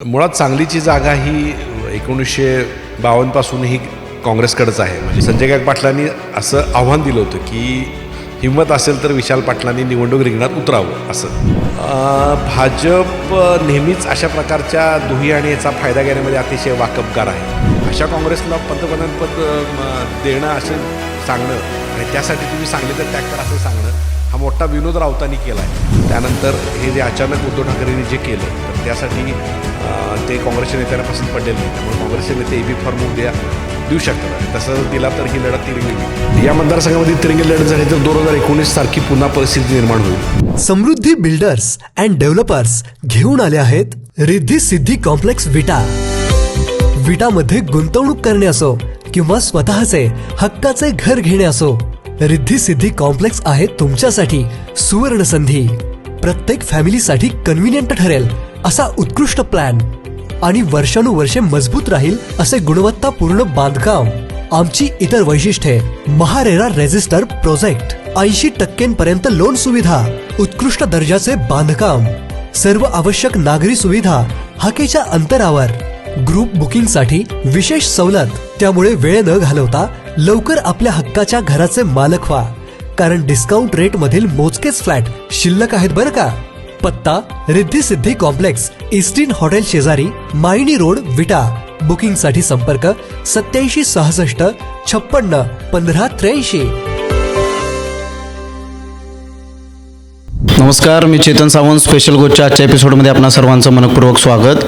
मुळात सांगलीची जागा ही एकोणीसशे बावन्नपासून ही काँग्रेसकडंच आहे. म्हणजे संजय गायक पाटलांनी असं आव्हान दिलं होतं की हिंमत असेल तर विशाल पाटलांनी निवडणूक रिंगणात उतरावं असं. भाजप नेहमीच अशा प्रकारच्या दुही आणि याचा फायदा घेण्यामध्ये अतिशय वाकबगार आहे. अशा काँग्रेसला पंतप्रधानपद देणं असं सांगणं आणि त्यासाठी तुम्ही सांगले तर त्याग करा असं सांगणं हा मोठा विनोद राऊतांनी केला आहे त्यानंतर हे जे अचानक उद्धव ठाकरेंनी जे केलं त्यासाठी ते काँग्रेसच्या नेत्यांना पसंत पडलेले नाही. त्यामुळे काँग्रेसचे नेते एबी फॉर्म उद्या देऊ शकतात. तसं दिला तर ही लढत तिरंगी होईल या मतदारसंघामध्ये तिरंगी लढत झाली तर दोन हजार एकोणीस सारखी पुन्हा परिस्थिती निर्माण होईल. समृद्धी बिल्डर्स अँड डेव्हलपर्स घेऊन आले आहेत रिद्धी सिद्धी कॉम्प्लेक्स विटा. विटामध्ये गुंतवणूक करणे असो किंवा स्वतःचे हक्काचे घर घेणे असो रिद्धी सिद्धी कॉम्प्लेक्स आहे तुमच्यासाठी सुवर्ण संधी प्रत्येक फॅमिलीसाठी कन्व्हिनियंट ठरेल असा उत्कृष्ट प्लॅन आणि वर्षानुवर्षे मजबूत राहील असे गुणवत्तापूर्ण बांधकाम. आमची इतर वैशिष्ट्ये महारेरा रेजिस्टर प्रोजेक्ट. ऐंशी टक्क्यांपर्यंत लोन सुविधा उत्कृष्ट दर्जाचे बांधकाम. सर्व आवश्यक नागरी सुविधा हाकेच्या अंतरावर. ग्रुप बुकिंगसाठी विशेष सवलत. त्यामुळे वेळ न घालवता लवकर आपल्या हक्काच्या घराचे मालक व्हा. कारण डिस्काउंट रेट मधील मोजकेच फ्लॅट शिल्लक आहेत बरं का? पत्ता रिद्धी सिद्धी कॉम्प्लेक्स इस्टीन हॉटेल शेजारी मायनी रोड विटा. बुकिंगसाठी संपर्क सत्याऐंशी सहासष्ट छप्पन्न पंधरा त्र्याऐंशी. नमस्कार मी चेतन सावंत स्पेशल गोच्या आजच्या एपिसोडमध्ये आपणा सर्वांचं मनपूर्वक स्वागत.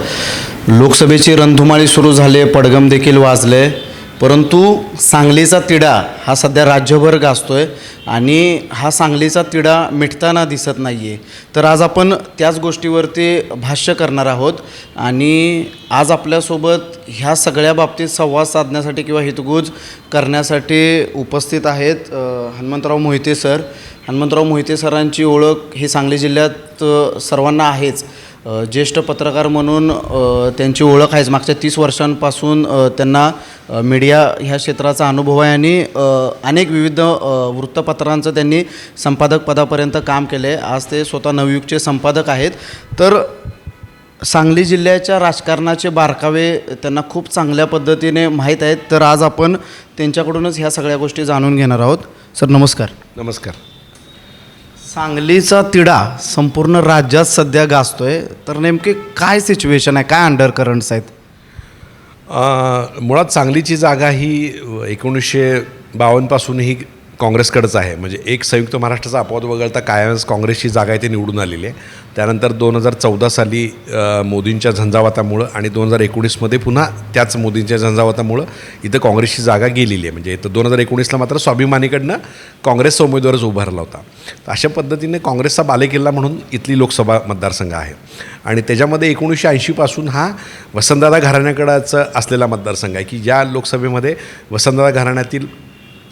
लोकसभेची रणधुमाळी सुरू झाली पडगम देखील वाजले. परंतु सांगलीचा तिढा हा सध्या राज्यभर गाजतोय आणि हा सांगलीचा तिढा मिटताना दिसत नाही आहे तर आज आपण त्याच गोष्टीवरती भाष्य करणार आहोत आणि आज आपल्यासोबत ह्या सगळ्या बाबतीत संवाद साधण्यासाठी किंवा हितगुज करण्यासाठी उपस्थित आहेत हनुमंतराव मोहिते सर. हनुमंतराव मोहिते सरांची ओळख ही सांगली जिल्ह्यात सर्वांना आहेच. ज्येष्ठ पत्रकार म्हणून त्यांची ओळख आहेच. मागच्या तीस वर्षांपासून त्यांना मीडिया ह्या क्षेत्राचा अनुभव आहे आणि अनेक विविध वृत्तपत्रांचं त्यांनी संपादक पदापर्यंत काम केले आहे आज ते स्वतः नवयुगचे संपादक आहेत. तर सांगली जिल्ह्याच्या राजकारणाचे बारकावे त्यांना खूप चांगल्या पद्धतीने माहीत आहेत. तर आज आपण त्यांच्याकडूनच ह्या सगळ्या गोष्टी जाणून घेणार आहोत. सर नमस्कार. नमस्कार. सांगलीचा तिढा संपूर्ण राज्यात सध्या गाजतोय. तर नेमके काय सिच्युएशन आहे? काय अंडर करंट्स आहेत मुळात सांगलीची जागा ही एकोणीसशे बावन्नपासून ही काँग्रेसकडंच आहे. म्हणजे एक संयुक्त महाराष्ट्राचा अपवाद वगळता कायमच काँग्रेसची जागा आहे निवडून आलेली आहे. त्यानंतर दोन हजार चौदा साली मोदींच्या झंझावातामुळं आणि दोन हजार एकोणीसमध्ये पुन्हा त्याच मोदींच्या झंझावातामुळं इथं काँग्रेसची जागा गेलेली आहे. म्हणजे इथं दोन हजार एकोणीसला मात्र स्वाभिमानीकडनं काँग्रेसचा उमेदवारच उभारला होता. तर अशा पद्धतीने काँग्रेसचा बालेकिल्ला म्हणून इथली लोकसभा मतदारसंघ आहे. आणि त्याच्यामध्ये एकोणीसशे ऐंशीपासून हा वसंतदादा घराण्याकडचा असलेला मतदारसंघ आहे की ज्या लोकसभेमध्ये वसंतदादा घराण्यातील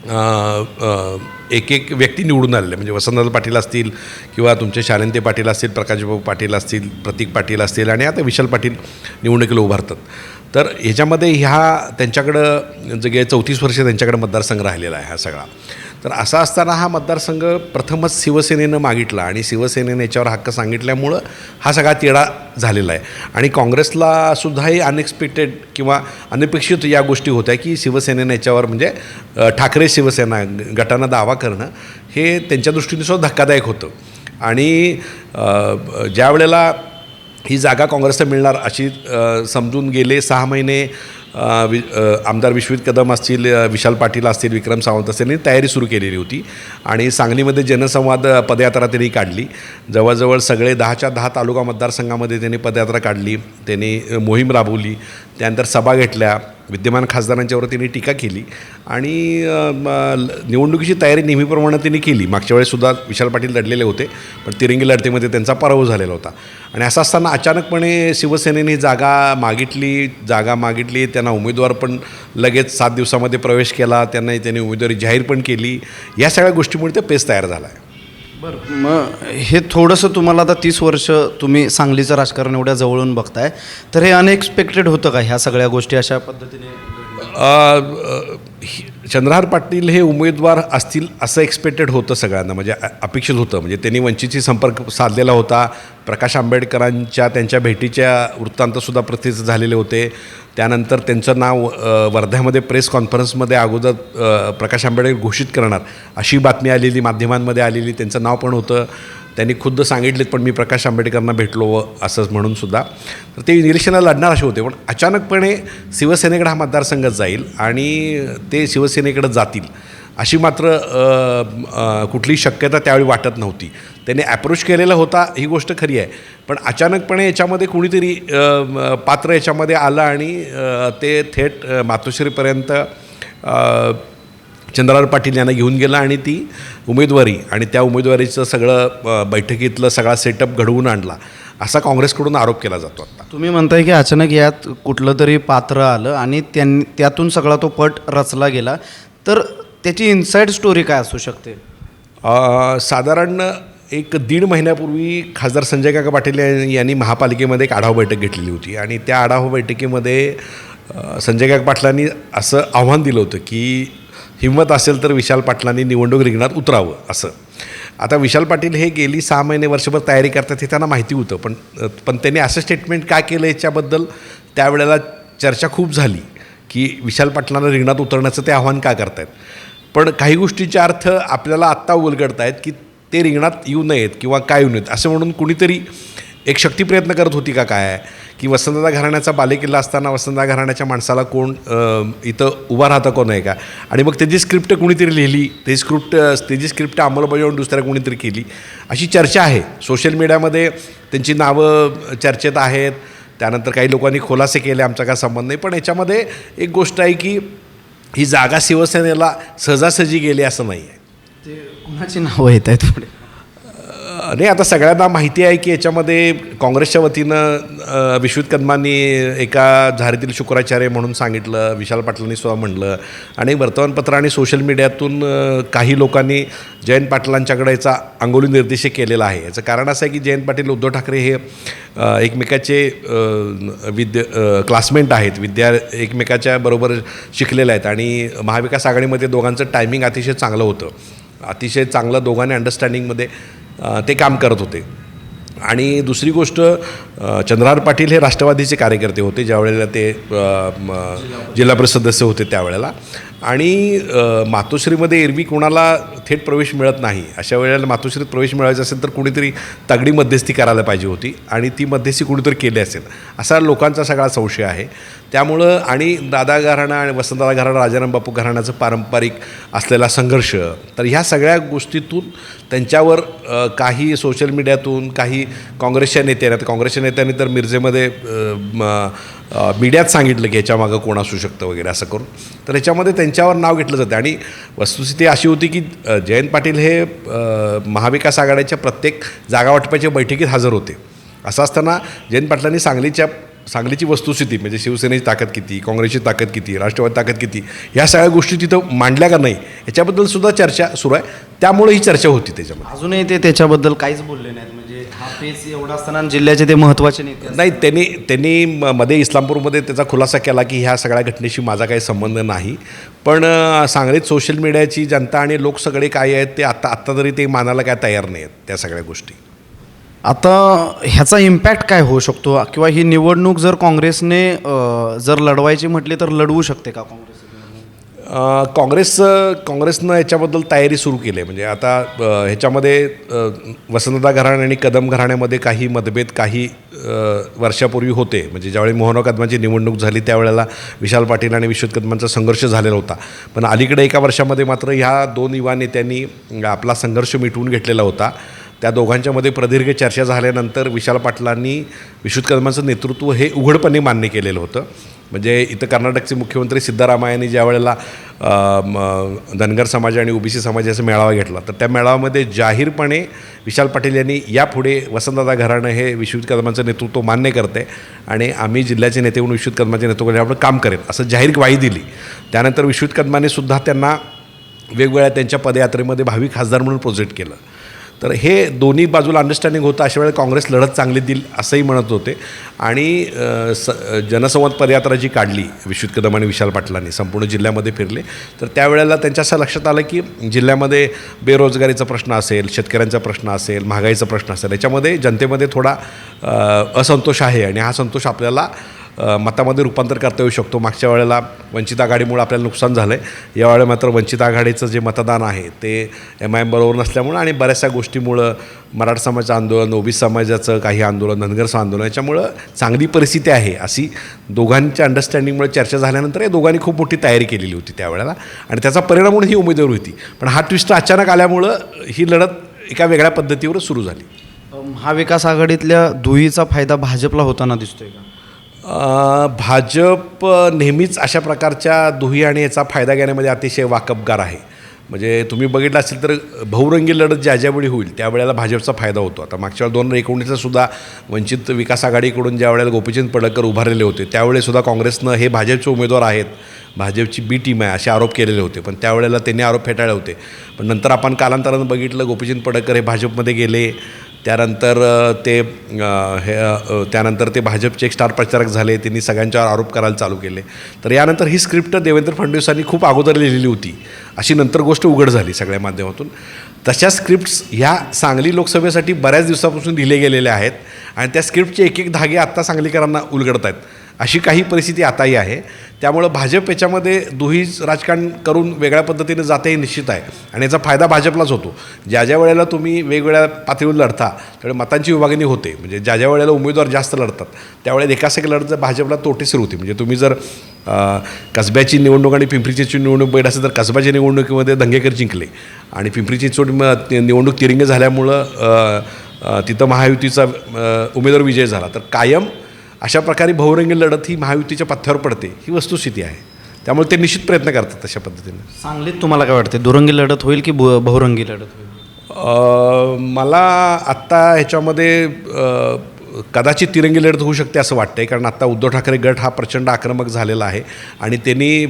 एक एक व्यक्ती निवडून आलेले. म्हणजे वसंतदादा पाटील असतील किंवा तुमचे शालंते पाटील असतील प्रकाशभाऊ पाटील असतील प्रतीक पाटील असतील आणि आता विशाल पाटील निवडणुकीला उभारतात तर ह्याच्यामध्ये ह्या त्यांच्याकडं जे गेले चौतीस वर्ष त्यांच्याकडे मतदारसंघ राहिलेला आहे हा सगळा. तर असा असताना हा मतदारसंघ प्रथमच शिवसेनेनं मागितला आणि शिवसेनेने याच्यावर हक्क सांगितल्यामुळं हा सगळा तिढा झालेला आहे. आणि काँग्रेसला सुद्धाही अनएक्सपेक्टेड किंवा अनपेक्षित या गोष्टी होत्या की शिवसेनेने याच्यावर म्हणजे ठाकरे शिवसेना गटानं दावा करणं हे त्यांच्या दृष्टीने सुद्धा धक्कादायक होतं. आणि ज्या वेळेला ही जागा काँग्रेसला मिळणार अशी समजून गेले सहा महिने वि आमदार विश्वजित कदम असतील विशाल पाटील असतील विक्रम सावंत असतील यांनी तयारी सुरू केलेली होती. आणि सांगलीमध्ये जनसंवाद पदयात्रा त्यांनी काढली. जवळजवळ सगळे दहाच्या दहा तालुका मतदारसंघामध्ये त्यांनी पदयात्रा काढली. त्यांनी मोहीम राबवली. त्यानंतर सभा घेतल्या. विद्यमान खासदारांच्यावर त्यांनी टीका केली आणि म, ल- निवडणुकीची तयारी नेहमीप्रमाणे त्यांनी केली. मागच्या वेळेससुद्धा विशाल पाटील लढलेले होते पण तिरंगी लढतीमध्ये त्यांचा पराभव झालेला होता. आणि असं असताना अचानकपणे शिवसेनेने जागा मागितली. जागा मागितली त्यांना उमेदवार पण लगेच सात दिवसामध्ये प्रवेश केला. त्यांना त्यांनी उमेदवारी जाहीर पण केली. या सगळ्या गोष्टीमुळे ते पेस तयार झाला आहे. बरं. मग हे थोडंसं तुम्हाला आता तीस वर्ष तुम्ही सांगलीचं राजकारण एवढ्या जवळून बघताय तर हे अनएक्सपेक्टेड होतं का ह्या सगळ्या गोष्टी अशा पद्धतीने? अ, ही- चंद्रहार पाटील हे उमेदवार असतील असं एक्सपेक्टेड होतं सगळ्यांना म्हणजे अपेक्षित होतं. म्हणजे त्यांनी वंचितशी संपर्क साधलेला होता. प्रकाश आंबेडकरांच्या त्यांच्या भेटीच्या वृत्तांतसुद्धा प्रसिद्ध झालेले होते. त्यानंतर त्यांचं नाव वर्ध्यामध्ये प्रेस कॉन्फरन्समध्ये अगोदर प्रकाश आंबेडकर घोषित करणार अशी बातमी आलेली माध्यमांमध्ये आलेली त्यांचं नाव पण होतं. त्यांनी खुद्द सांगितलेत पण मी प्रकाश आंबेडकरांना भेटलो व असंच म्हणून सुद्धा. तर ते इलेक्शनला लढणार असे होते पण अचानकपणे शिवसेनेकडे हा मतदारसंघ जाईल आणि ते शिवसेनेकडे जातील अशी मात्र कुठली कुठलीही शक्यता त्यावेळी वाटत नव्हती. त्याने ॲप्रोच केलेला होता ही गोष्ट खरी आहे. पण अचानकपणे याच्यामध्ये कुणीतरी पात्र याच्यामध्ये आलं आणि ते थेट मातोश्रीपर्यंत अ, चंद्रराव पाटील यांना घेऊन गेला आणि ती उमेदवारी आणि त्या उमेदवारीचं सगळं बैठकीतलं सगळा सेटअप घडवून आणला. असा काँग्रेसकडून आरोप केला जातो आता. तुम्ही म्हणताय की अचानक यात कुठलं तरी पात्र आलं आणि त्यांनी त्यातून सगळा तो पट रचला गेला. तर त्याची इन्साईड स्टोरी काय असू शकते? साधारण एक दीड महिन्यापूर्वी खासदार संजय काका पाटील यांनी महापालिकेमध्ये एक आढावा बैठक घेतलेली होती. आणि त्या आढावा बैठकीमध्ये संजय काका पाटलांनी असं आव्हान दिलं होतं की हिंमत असेल तर विशाल पाटलांनी निवडणूक रिंगणात उतरावं असं. आता विशाल पाटील हे गेली सहा महिने वर्षभर तयारी करतात हे त्यांना माहिती होतं पण पण त्यांनी असं स्टेटमेंट का केलं याच्याबद्दल त्यावेळेला चर्चा खूप झाली की विशाल पाटलांना रिंगणात उतरण्याचं ते आव्हान का करतायत. पण काही गोष्टीचे अर्थ आपल्याला आत्ता उलगडत आहेत की ते रिंगणात येऊ नयेत किंवा काय येऊ नयेत असं म्हणून कुणीतरी एक शक्ती प्रयत्न करत होती का काय? की वसंतदा घराण्याचा बालेकिल्ला असताना वसंतदा घराण्याच्या माणसाला कोण इथं उभा राहता कोण आहे का? आणि मग त्याची स्क्रिप्ट कुणीतरी लिहिली ते स्क्रिप्ट त्याची स्क्रिप्ट अंमलबजावून दुसऱ्या कुणीतरी केली. अशी चर्चा आहे. सोशल मीडियामध्ये त्यांची नावं चर्चेत आहेत. त्यानंतर काही लोकांनी खुलासे केले आमचा काय संबंध नाही. पण याच्यामध्ये एक गोष्ट आहे की ही जागा शिवसेनेला सहजासहजी गेली असं नाही आहे. ते कुणाची नावं येत आहेत पुढे? नाही आता सगळ्यांना माहिती आहे की याच्यामध्ये काँग्रेसच्या वतीनं विश्वित कदमांनी एका झारीतील शुक्राचार्य म्हणून सांगितलं विशाल पाटलांनी सुद्धा म्हणलं. आणि वर्तमानपत्र आणि सोशल मीडियातून काही लोकांनी जयंत पाटलांच्याकडे याचा अंगोली निर्देश केलेला आहे. याचं कारण असं आहे की जयंत पाटील उद्धव ठाकरे हे एकमेकाचे विद्या विद्य क्लासमेट आहेत विद्या एकमेकाच्या बरोबर शिकलेले आहेत. आणि महाविकास आघाडीमध्ये दोघांचं टायमिंग अतिशय चांगलं होतं. अतिशय चांगलं दोघांनी अंडरस्टँडिंगमध्ये ते काम करत होते. आणि दुसरी गोष्ट चंद्रार चंद्रहार पाटील हे राष्ट्रवादीचे कार्यकर्ते होते ज्यावेळेला ते अ, जिल्हा परिषद सदस्य होते त्यावेळेला. आणि मातोश्रीमध्ये एरवी कोणाला थेट प्रवेश मिळत नाही. अशा वेळेला मातोश्रीत प्रवेश मिळायचा असेल तर कुणीतरी तगडी मध्यस्थी करायला पाहिजे होती आणि ती मध्यस्थी कुणीतरी केली असेल. असा लोकांचा सगळा संशय आहे. त्यामुळं आणि दादा घराणा आणि वसंतदादा घराणा राजाराम बापू घराण्याचं पारंपरिक असलेला संघर्ष तर ह्या सगळ्या गोष्टीतून त्यांच्यावर काही सोशल मीडियातून काही काँग्रेसच्या नेत्यांनी काँग्रेसच्या नेत्यांनी तर मिरजेमध्ये म, मीडियात सांगितलं की याच्यामागं कोण असू शकतं वगैरे असं करून. तर याच्यामध्ये त्यांच्यावर नाव घेतलं जातं. आणि वस्तुस्थिती अशी होती की जयंत पाटील हे महाविकास आघाडीच्या प्रत्येक जागावाटपाच्या बैठकीत हजर होते. असं असताना जयंत पाटलांनी सांगलीच्या सांगलीची वस्तुस्थिती म्हणजे शिवसेनेची ताकद किती काँग्रेसची ताकद किती राष्ट्रवादी ताकद किती ह्या सगळ्या गोष्टी तिथं मांडल्या का नाही याच्याबद्दल सुद्धा चर्चा सुरू आहे. त्यामुळे ही चर्चा होती त्याच्यामध्ये. अजूनही ते त्याच्याबद्दल काहीच बोलले नाही पेच एवढा असताना जिल्ह्याचे ते महत्त्वाचे नेते. नाही त्यांनी त्यांनी म- मध्ये इस्लामपूरमध्ये त्याचा खुलासा केला की ह्या सगळ्या घटनेशी माझा काही संबंध नाही. पण अ, सांगलीत सोशल मीडियाची जनता आणि लोक सगळे काय आहेत ते आत्ता आत्ता तरी ते मानायला काय तयार नाही आहेत त्या सगळ्या गोष्टी. आता ह्याचा इम्पॅक्ट काय होऊ शकतो? किंवा ही निवडणूक जर काँग्रेसने अ, जर लढवायची म्हटली तर लढवू शकते का काँग्रेस? काँग्रेस काँग्रेसनं याच्याबद्दल तयारी सुरू केली आहे. म्हणजे आता ह्याच्यामध्ये वसंतदा घराणे आणि कदम घराण्यामध्ये काही मतभेद काही वर्षापूर्वी होते. म्हणजे ज्यावेळी मोहनराव कदमांची निवडणूक झाली त्यावेळेला विशाल पाटील आणि विश्वत कदमांचा संघर्ष झालेला होता. पण अलीकडे एका वर्षामध्ये मात्र ह्या दोन युवा नेत्यांनी आपला संघर्ष मिटवून घेतलेला होता. त्या दोघांच्यामध्ये प्रदीर्घ चर्चा झाल्यानंतर विशाल पाटलांनी विश्वत कदमांचं नेतृत्व हे उघडपणे मान्य केलेलं होतं. म्हणजे इथं कर्नाटकचे मुख्यमंत्री सिद्धरामय्यांनी ज्या वेळेला धनगर समाज आणि ओबीसी समाजाचा मेळावा घेतला तर त्या मेळाव्यामध्ये जाहीरपणे विशाल पाटील यांनी यापुढे वसंतदादा घराणं हे विश्वजित कदमांचं नेतृत्व मान्य करते आणि आम्ही जिल्ह्याचे नेते म्हणून विश्वजित नेतृत्व नेतृत्वावर काम करेल असं जाहीर ग्वाही दिली. त्यानंतर विश्वजित कदमाने सुद्धा त्यांना वेगवेगळ्या त्यांच्या पदयात्रेमध्ये भावी खासदार म्हणून प्रोजेक्ट केलं. तर हे दोन्ही बाजूला अंडरस्टँडिंग होतं अशा वेळेला काँग्रेस लढत चांगली देईल असंही म्हणत होते. आणि स जनसंवाद पदयात्रा जी काढली विश्वित कदम आणि विशाल पाटलांनी संपूर्ण जिल्ह्यामध्ये फिरले. तर त्यावेळेला त्यांच्या असं लक्षात आलं की जिल्ह्यामध्ये बेरोजगारीचा प्रश्न असेल शेतकऱ्यांचा प्रश्न असेल महागाईचा प्रश्न असेल याच्यामध्ये जनतेमध्ये थोडा असंतोष आहे. आणि हा संतोष आपल्याला मतामध्ये रूपांतर करता येऊ शकतो. मागच्या वेळेला वंचित आघाडीमुळे आपल्याला नुकसान झालं आहे यावेळेला मात्र वंचित आघाडीचं जे मतदान आहे ते एम आय एम बरोबर नसल्यामुळं आणि बऱ्याचशा गोष्टीमुळं मराठा समाजाचं आंदोलन ओबीसी समाजाचं काही आंदोलन धनगरचं आंदोलन याच्यामुळं चांगली परिस्थिती आहे. अशी दोघांच्या अंडरस्टँडिंगमुळे चर्चा झाल्यानंतर या दोघांनी खूप मोठी तयारी केलेली होती त्यावेळेला आणि त्याचा परिणाम म्हणून ही उमेदवार होती. पण हा ट्विस्ट अचानक आल्यामुळं ही लढत एका वेगळ्या पद्धतीवर सुरू झाली. महाविकास आघाडीतल्या दुहीचा फायदा भाजपला होताना दिसतोय का? भाजप नेहमीच अशा प्रकारच्या दुही आणि याचा फायदा घेण्यामध्ये अतिशय वाकबगार आहे. म्हणजे तुम्ही बघितलं असेल तर बहुरंगी लढत ज्या ज्यावेळी होईल त्यावेळेला भाजपचा फायदा होतो. आता मागच्या वेळेला दोन हजार एकोणीसला सुद्धा वंचित विकास आघाडीकडून ज्या वेळेला गोपीचंद पडळकर उभारलेले होते त्यावेळेसुद्धा काँग्रेसनं हे भाजपचे उमेदवार आहेत भाजपची बी टीम आहे असे आरोप केलेले होते. पण त्यावेळेला त्यांनी आरोप फेटाळले होते. पण नंतर आपण कालांतरानं बघितलं गोपीचंद पडळकर हे भाजपमध्ये गेले. त्यानंतर ते हे त्यानंतर ते भाजपचे एक स्टार प्रचारक झाले त्यांनी सगळ्यांच्यावर आरोप करायला चालू केले. तर यानंतर ही स्क्रिप्ट देवेंद्र फडणवीसांनी खूप अगोदर लिहिलेली होती. अशी नंतर गोष्ट उघड झाली सगळ्या माध्यमातून. तशा स्क्रिप्ट्स ह्या सांगली लोकसभेसाठी बऱ्याच दिवसापासून लिहिले गेलेले आहेत आणि त्या स्क्रिप्टचे एक एक धागे आत्ता सांगलीकरांना उलगडत आहेत अशी काही परिस्थिती आताही आहे. त्यामुळं भाजप याच्यामध्ये दुहीच राजकारण करून वेगळ्या पद्धतीने जाते हे निश्चित आहे. आणि याचा फायदा भाजपलाच होतो. ज्या ज्या वेळेला तुम्ही वेगवेगळ्या पातळीवर लढता त्यावेळी मतांची विभागणी होते. म्हणजे ज्या ज्या वेळेला उमेदवार जास्त लढतात त्यावेळेला एकास एक लढत भाजपला तोटेसर होती. म्हणजे तुम्ही जर कसब्याची निवडणूक आणि पिंपरी चिंचवड निवडणूक बघितलं असेल तर कसब्याच्या निवडणुकीमध्ये दंगेकर जिंकले. आणि पिंपरी चिंचवड निवडणूक तिरंगे झाल्यामुळं तिथं महायुतीचा उमेदवार विजय झाला. तर कायम अशा प्रकारे बहुरंगी लढत ही महायुतीच्या पथ्यावर पडते ही वस्तुस्थिती आहे. त्यामुळे ते निश्चित प्रयत्न करतात तशा पद्धतीने. सांगलीत तुम्हाला काय वाटते दुरंगी लढत होईल की बहुरंगी लढत होईल? मला आत्ता ह्याच्यामध्ये कदाचित तिरंगी लढत होऊ शकते असं वाटतंय कारण आत्ता उद्धव ठाकरे गट हा प्रचंड आक्रमक झालेला आहे आणि त्यांनी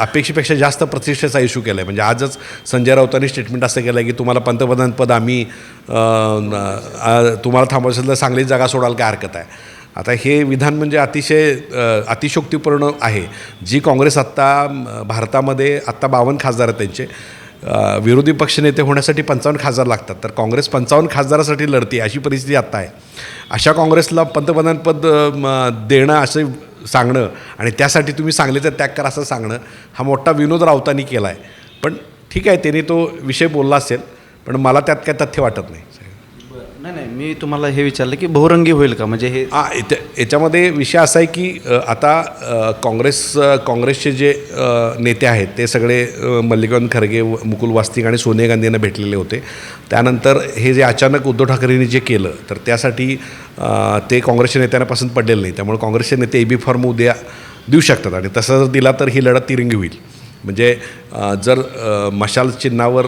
अपेक्षेपेक्षा जास्त प्रतिष्ठेचा इश्यू केला आहे म्हणजे आजच संजय राऊतांनी स्टेटमेंट असं केलं आहे की तुम्हाला पंतप्रधानपद आम्ही तुम्हाला थांबवायचं सांगलीच जागा सोडाल काय हरकत आहे? आता हे विधान म्हणजे अतिशय अतिशोक्तीपूर्ण आहे. जी काँग्रेस आत्ता भारतामध्ये आत्ता बावन्न खासदार आहेत त्यांचे विरोधी पक्षनेते होण्यासाठी पंचावन्न खासदार लागतात. तर काँग्रेस पंचावन्न खासदारासाठी लढते अशी परिस्थिती आत्ता आहे. अशा काँग्रेसला पंतप्रधानपद म, देणं असं सांगणं आणि त्यासाठी तुम्ही सांगलीचा त्याग करा असं सांगणं हा मोठा विनोद राऊतांनी केला आहे पण ठीक आहे त्याने तो विषय बोलला असेल पण मला त्यात काय तथ्य वाटत नाही. नाही नाही मी तुम्हाला हे विचारलं की बहुरंगी होईल का? म्हणजे हे हा याच्या- याच्यामध्ये विषय असा आहे की अ, आता अ, काँग्रेस अ, काँग्रेसचे जे अ, नेते आहेत ते सगळे अ, मल्लिकार्जुन खरगे व- मुकुल वास्तिक आणि सोनिया गांधी यांना भेटलेले होते. त्यानंतर हे जे अचानक उद्धव ठाकरेंनी जे केलं तर त्यासाठी अ, ते काँग्रेसच्या नेत्यांना पसंत पडलेलं नाही. त्यामुळे काँग्रेसचे नेते ए बी फॉर्म उद्या देऊ शकतात. आणि तसं जर दिला तर ही लढत तिरंगी होईल. म्हणजे जर मशाल चिन्हावर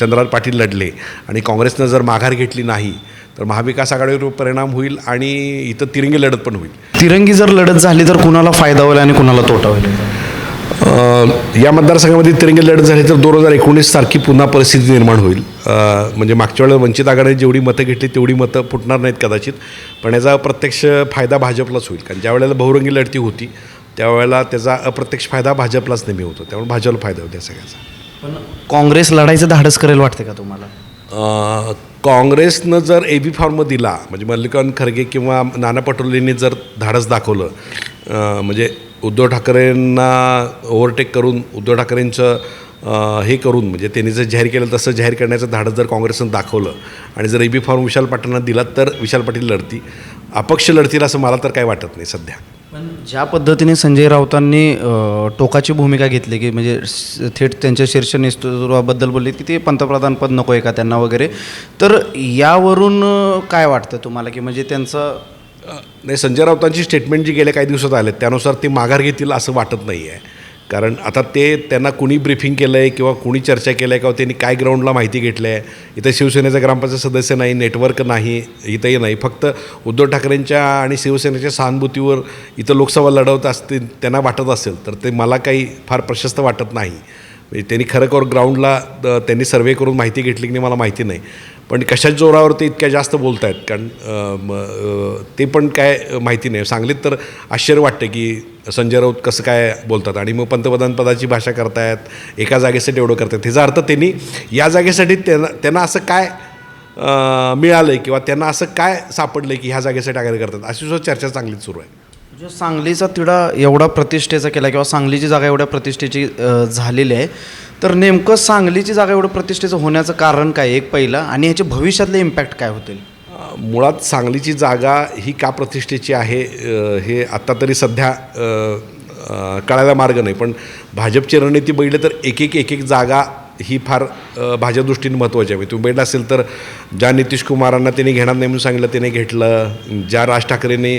चंद्रकांत पाटील लढले आणि काँग्रेसनं जर माघार घेतली नाही तर महाविकास आघाडीवर परिणाम होईल आणि इथं तिरंगी लढत पण होईल. तिरंगी जर लढत झाली तर कुणाला फायदा होईल आणि कुणाला तोटा होईल? या मतदारसंघामध्ये तिरंगी लढत झाली तर दोन हजार एकोणीस सारखी पुन्हा परिस्थिती निर्माण होईल. म्हणजे मागच्या वेळेला वंचित आघाडीने जेवढी मतं घेतली तेवढी मतं फुटणार नाहीत कदाचित. पण याचा प्रत्यक्ष फायदा भाजपलाच होईल कारण ज्या वेळेला बहुरंगी लढती होती त्यावेळेला त्याचा अप्रत्यक्ष फायदा भाजपलाच नेहमी होतो. त्यामुळे भाजपला फायदा होतो या सगळ्याचा. पण काँग्रेस लढायचं धाडस करेल वाटते का तुम्हाला? अ, काँग्रेसनं जर ए बी फॉर्म दिला म्हणजे मल्लिकार्जुन खरगे किंवा नाना पटोलेंनी जर धाडस दाखवलं अ, म्हणजे उद्धव ठाकरेंना ओव्हरटेक करून उद्धव ठाकरेंचं अ, हे करून म्हणजे त्यांनी जर जाहीर केलं तसं जाहीर करण्याचं धाडस जर काँग्रेसनं दाखवलं आणि जर ए बी फॉर्म विशाल पाटलांना दिला तर विशाल पाटील लढती अपक्ष लढतील असं मला तर काही वाटत नाही सध्या. पण ज्या पद्धतीने संजय राऊतांनी टोकाची भूमिका घेतली की म्हणजे थेट त्यांच्या शीर्ष नेतृत्वाबद्दल बोलले की ते पंतप्रधानपद नको आहे का त्यांना वगैरे तर यावरून काय वाटतं तुम्हाला की म्हणजे त्यांचं नाही संजय राऊतांची स्टेटमेंट जी गेल्या काही दिवसात आले त्यानुसार ते माघार घेतील असं वाटत नाही आहे कारण आता ते त्यांना कुणी ब्रीफिंग केलं आहे किंवा कुणी चर्चा केलं आहे किंवा त्यांनी काय ग्राउंडला माहिती घेतलं आहे इथं शिवसेनेचा ग्रामपंचायत सदस्य नाही नेटवर्क नाही इथंही नाही. फक्त उद्धव ठाकरेंच्या आणि शिवसेनेच्या सहानुभूतीवर इथं लोकसभा लढवत असतील त्यांना वाटत असेल तर ते मला काही फार प्रशस्त वाटत नाही. म्हणजे त्यांनी खरं ग्राउंडला त्यांनी सर्वे करून माहिती घेतली की नाही मला माहिती नाही. पण कशाच जोरावर ते इतक्या जास्त बोलत आहेत कारण ते पण काय माहिती नाही. सांगलीत तर आश्चर्य वाटतं की संजय राऊत कसं काय बोलतात आणि मग पंतप्रधान पदाची भाषा करतायत एका जागेसाठी एवढं करतात ह्याचा अर्थ त्यांनी या जागेसाठी त्यांना त्यांना असं काय मिळालं आहे किंवा त्यांना असं काय सापडलं आहे की ह्या जागेसाठी आग्रह करतात? अशी सुद्धा चर्चा चांगलीच सुरू आहे. म्हणजे सांगलीचा तिढा एवढा प्रतिष्ठेचा केला किंवा सांगलीची जागा एवढ्या प्रतिष्ठेची झालेली आहे. तर नेमकं सांगलीची जागा एवढं प्रतिष्ठेचं होण्याचं कारण काय एक पहिलं? आणि ह्याचे भविष्यातले इम्पॅक्ट काय होतील? मुळात सांगलीची जागा ही का प्रतिष्ठेची आहे हे आत्ता तरी सध्या कळायला मार्ग नाही. पण भाजपची रणनीती बघितलं तर एक एक एक एक जागा ही फार अ, भाजप दृष्टीने महत्त्वाची आहे. तुम्ही बघितलं असेल तर ज्या नितीश कुमारांना त्यांनी घेणार नाही म्हणून सांगितलं त्याने घेतलं. ज्या राज ठाकरेंनी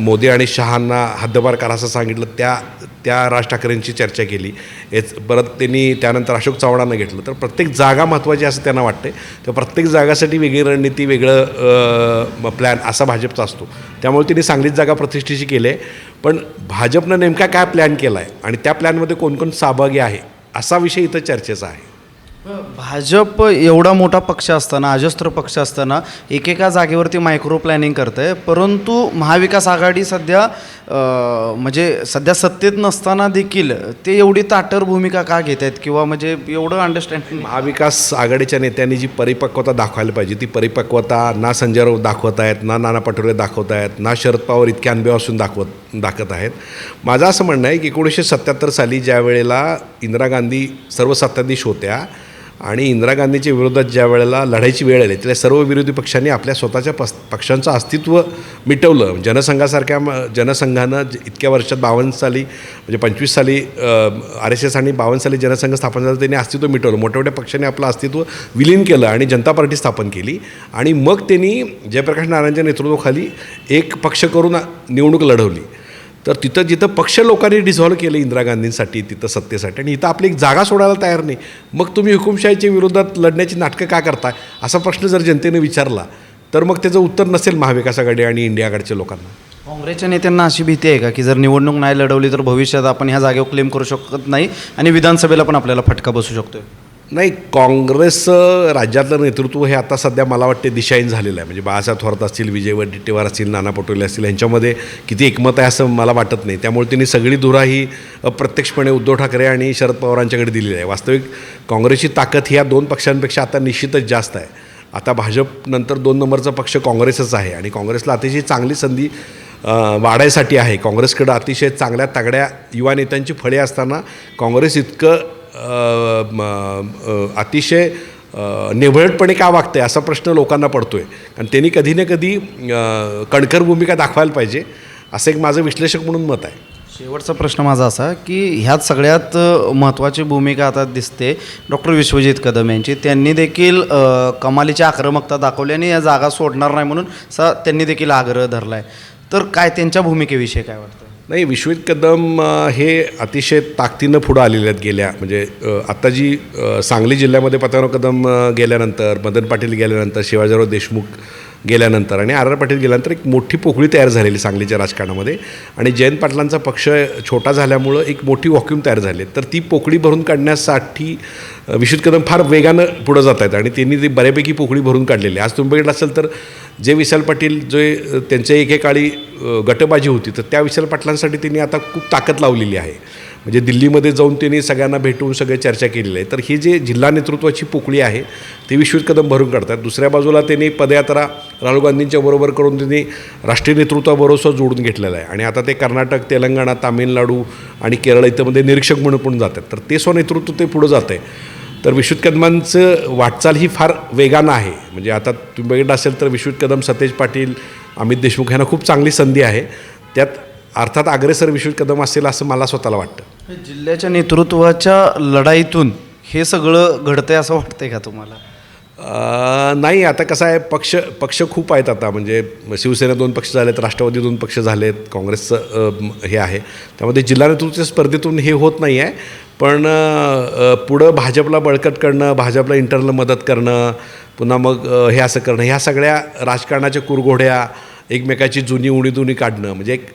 मोदी आणि शहांना हद्दपार करा असं सांगितलं त्या त्या राज ठाकरेंची चर्चा केली. हेच परत त्यांनी त्यानंतर अशोक चव्हाणांना घेतलं. तर प्रत्येक जागा महत्त्वाची असं त्यांना वाटते तर प्रत्येक जागासाठी वेगळी रणनीती वेगळं प्लॅन असा भाजपचा असतो. त्यामुळे त्यांनी सांगलीत जागा प्रतिष्ठेशी केली आहे. पण भाजपनं नेमका काय प्लॅन केला आहे आणि त्या प्लॅनमध्ये कोणकोण सहभागी आहे? असा विषय इथं चर्चेचा आहे. भाजप एवढा मोठा पक्ष असताना अजस्त्र पक्ष असताना एकेका जागेवरती मायक्रो प्लॅनिंग करतं आहे परंतु महाविकास आघाडी सध्या म्हणजे सध्या सत्तेत नसताना देखील ते एवढी ताटर भूमिका का घेत आहेत किंवा म्हणजे एवढं अंडरस्टँडिंग महाविकास आघाडीच्या नेत्यांनी जी परिपक्वता दाखवायला पाहिजे ती परिपक्वता ना संजय राऊत दाखवत आहेत ना नाना पटोले दाखवत आहेत ना शरद पवार इतके अनुभव असून दाखवत दाखवत आहेत. माझं असं म्हणणं आहे की एकोणीसशे सत्त्याहत्तर साली ज्या वेळेला इंदिरा गांधी सर्व सत्ताधीश होत्या आणि इंदिरा गांधीच्या विरोधात ज्या वेळेला लढायची वेळ आली त्याला सर्व विरोधी पक्षांनी आपल्या स्वतःच्या पस पक्षांचं अस्तित्व मिटवलं. जनसंघासारख्या जनसंघानं ज- इतक्या वर्षात बावन्न साली म्हणजे पंचवीस साली आर एस एस आणि बावन्न साली जनसंघ स्थापन झाला त्यांनी अस्तित्व मिटवलं. मोठ्या मोठ्या पक्षांनी आपलं अस्तित्व विलीन केलं आणि जनता पार्टी स्थापन केली. आणि मग त्यांनी जयप्रकाश नारायणच्या नेतृत्वाखाली एक पक्ष करून निवडणूक लढवली. तर तिथं जिथं पक्ष लोकांनी डिझॉल्व्ह केलं इंदिरा गांधींसाठी तिथं सत्तेसाठी. आणि इथं आपली एक जागा सोडायला तयार नाही. मग तुम्ही हुकुमशाहीच्या विरोधात लढण्याची नाटकं का करताय? असा प्रश्न जर जनतेने विचारला तर मग त्याचं उत्तर नसेल महाविकास आघाडी आणि इंडिया आघाडीच्या लोकांना. काँग्रेसच्या नेत्यांना अशी भीती आहे का की जर निवडणूक नाही लढवली तर भविष्यात आपण ह्या जागेवर क्लेम करू शकत नाही आणि विधानसभेला पण आपल्याला फटका बसू शकतोय? नाही काँग्रेसचं राज्यातलं नेतृत्व हे आता सध्या मला वाटते दिशाहीन झालेलं आहे. म्हणजे बाळासाहेब थोरात असतील विजय वडेट्टीवार असतील नाना पटोले असतील यांच्यामध्ये किती एकमत आहे असं मला वाटत नाही. त्यामुळे त्यांनी सगळी धुरा ही प्रत्यक्षपणे उद्धव ठाकरे आणि शरद पवारांच्याकडे दिलेली आहे. वास्तविक काँग्रेसची ताकद ही या दोन पक्षांपेक्षा आता निश्चितच जास्त आहे. आता भाजपनंतर दोन नंबरचा पक्ष काँग्रेसच आहे आणि काँग्रेसला अतिशय चांगली संधी वाढायसाठी आहे. काँग्रेसकडं अतिशय चांगल्या तगड्या युवा नेत्यांची फळे असताना काँग्रेस इतकं अतिशय निवळटपणे का वागतं आहे असा प्रश्न लोकांना पडतो आहे कारण त्यांनी कधी ना कधी कणकर कणखर भूमिका दाखवायला पाहिजे असं एक माझं विश्लेषक म्हणून मत आहे. शेवटचा प्रश्न माझा असा की ह्यात सगळ्यात महत्त्वाची भूमिका आता दिसते डॉक्टर विश्वजित कदम यांची. त्यांनी देखील कमालीची आक्रमकता दाखवली आणि या जागा सोडणार नाही म्हणून सा त्यांनी देखील आग्रह धरला आहे तर काय त्यांच्या भूमिकेविषयी काय वाटतं? नाही विश्वजित कदम हे अतिशय ताकदीनं पुढं आलेले आहेत गेल्या. म्हणजे आत्ता जी सांगली जिल्ह्यामध्ये पताराव कदम गेल्यानंतर मदन पाटील गेल्यानंतर शिवाजीराव देशमुख गेल्यानंतर आणि आर आर पाटील गेल्यानंतर एक मोठी पोकळी तयार झालेली सांगलीच्या राजकारणामध्ये. आणि जयंत पाटलांचा पक्ष छोटा झाल्यामुळं एक मोठी व्हॉक्युम तयार झाली तर ती पोकळी भरून काढण्यासाठी विशुद्ध कदम फार वेगानं पुढं जात आहेत आणि त्यांनी ती बऱ्यापैकी पोकळी भरून काढलेली आहे. आज तुम्ही बघितलं असेल तर जे विशाल पाटील जे त्यांच्या एकेकाळी गटबाजी होती तर त्या विशाल पाटलांसाठी त्यांनी आता खूप ताकद लावलेली आहे. म्हणजे दिल्लीमध्ये जाऊन त्यांनी सगळ्यांना भेटून सगळे चर्चा केलेली आहे. तर ही जे जिल्हा नेतृत्वाची पोकळी आहे ती विश्वजित कदम भरून काढतात. दुसऱ्या बाजूला त्यांनी पदयात्रा राहुल गांधींच्या बरोबर करून त्यांनी राष्ट्रीय नेतृत्वाबरोबर जोडून घेतलेलं आहे. आणि आता ते कर्नाटक तेलंगणा तामिळनाडू आणि केरळ इथंमध्ये निरीक्षक म्हणून पण जातात. तर ते स्वनेतृत्व ते पुढं जातं आहे. तर विश्वत कदमांचं वाटचाल ही फार वेगानं आहे. म्हणजे आता तुम्ही बघितलं असेल तर विश्वत कदम सतेज पाटील अमित देशमुख यांना खूप चांगली संधी आहे. त्यात अर्थात अग्रेसर विश्वत कदम असेल असं मला स्वतःला वाटतं. जिल्ह्याच्या नेतृत्वाच्या लढाईतून हे सगळं घडतंय असं वाटतंय का तुम्हाला? नाही आता कसं आहे पक्ष पक्ष खूप आहेत आता. म्हणजे शिवसेना दोन पक्ष झालेत राष्ट्रवादी दोन पक्ष झालेत काँग्रेसचं हे आहे. त्यामध्ये जिल्हा नेतृत्व स्पर्धेतून हे होत नाही आहे. पण पुढं भाजपला बळकट करणं भाजपला इंटरनल मदत करणं पुन्हा मग हे असं करणं ह्या सगळ्या राजकारणाच्या कुरघोड्या एकमेकाची जुनी उणीदुणी काढणं म्हणजे एक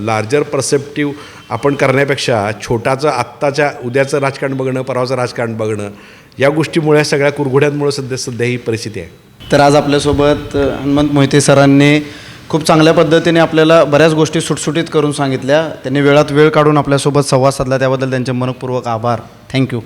लार्जर परसेप्टिव्ह आपण करण्यापेक्षा छोटाचं आत्ताच्या उद्याचं राजकारण बघणं परवाचं राजकारण बघणं या गोष्टीमुळे सगळ्या कुरघोड्यांमुळे सध्या सध्या ही परिस्थिती आहे. तर आज आपल्यासोबत हनुमंत मोहिते सरांनी खूप चांगल्या पद्धतीने आपल्याला बऱ्याच गोष्टी सुटसुटीत करून सांगितल्या. त्यांनी वेळात वेळ काढून आपल्यासोबत संवाद साधला. त्याबद्दल त्यांचे मनपूर्वक आभार. थँक्यू